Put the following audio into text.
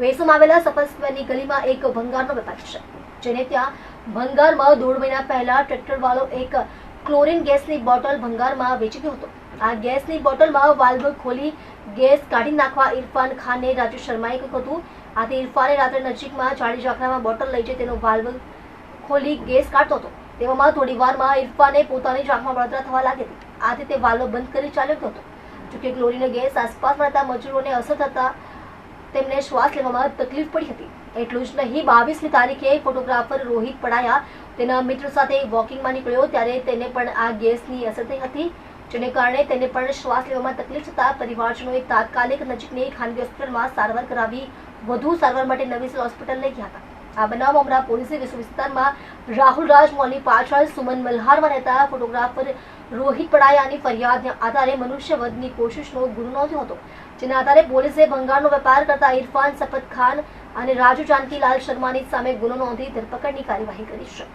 વેસુમાં આવેલા સફલ ગલીમાં એક ભંગારનો વેપારી છે, જેને ત્યાં ભંગારમાં દોઢ મહિના પહેલા ટ્રેક્ટરવાળો એક ક્લોરીન ગેસની બોટલ ભંગારમાં વેચી ગયો હતો. આ ગેસની બોટલમાં વાલ્વ ખોલી ગેસ કાઢી નાખવા ઇરફાન ખાનને રાજુ શર્માએ કહ્યું હતું. આથી ઇરફાને રાત્રે નજીકમાં જાડી ઝાંખરામાં બોટલ લઈ જઈ તેનો વાલ્વ ખોલી ગેસ કાઢતો હતો. તેવામાં થોડી વારમાં ઇરફાને પોતાની ઝાંખમાં બળતરા થવા લાગી હતી. આથી તે વાલ્વ બંધ કરી ચાલ્યો ગયો હતો. જોકે ક્લોરીનો ગેસ આસપાસ રહેતા મજૂરોને અસર થતા તેમને શ્વાસ લેવામાં તકલીફ પડી હતી. એટલું જ નહીં, બાવીસમી તારીખે ફોટોગ્રાફર રોહિત પડાયા તેના મિત્ર સાથે વોકિંગમાં નીકળ્યો ત્યારે તેને પણ આ ગેસની અસર થઈ હતી, જેને કારણે તેને પણ શ્વાસ લેવામાં તકલીફ થતા પરિવારજનોએ તાત્કાલિક નજીકની ખાનગી હોસ્પિટલમાં સારવાર કરાવી, વધુ સારવાર માટે નવી હોસ્પિટલ લઈ ગયા હતા. આ બનાવ અમરા પોલીસે વિશ્વ વિસ્તારમાં રાહુલ રાજ મોલની પાછળ, સુમન મલ્હારમાં રહેતા ફોટોગ્રાફર રોહિત પડાયાની ફરિયાદના આધારે મનુષ્યવધની કોશિશનો ગુનો નોંધ્યો હતો, જેના આધારે પોલીસે ભંગારનો વેપાર કરતા ઇરફાન સફત ખાન અને રાજુ જાનકીલાલ શર્માની સામે ગુનો નોંધી ધરપકડની કાર્યવાહી કરી છે.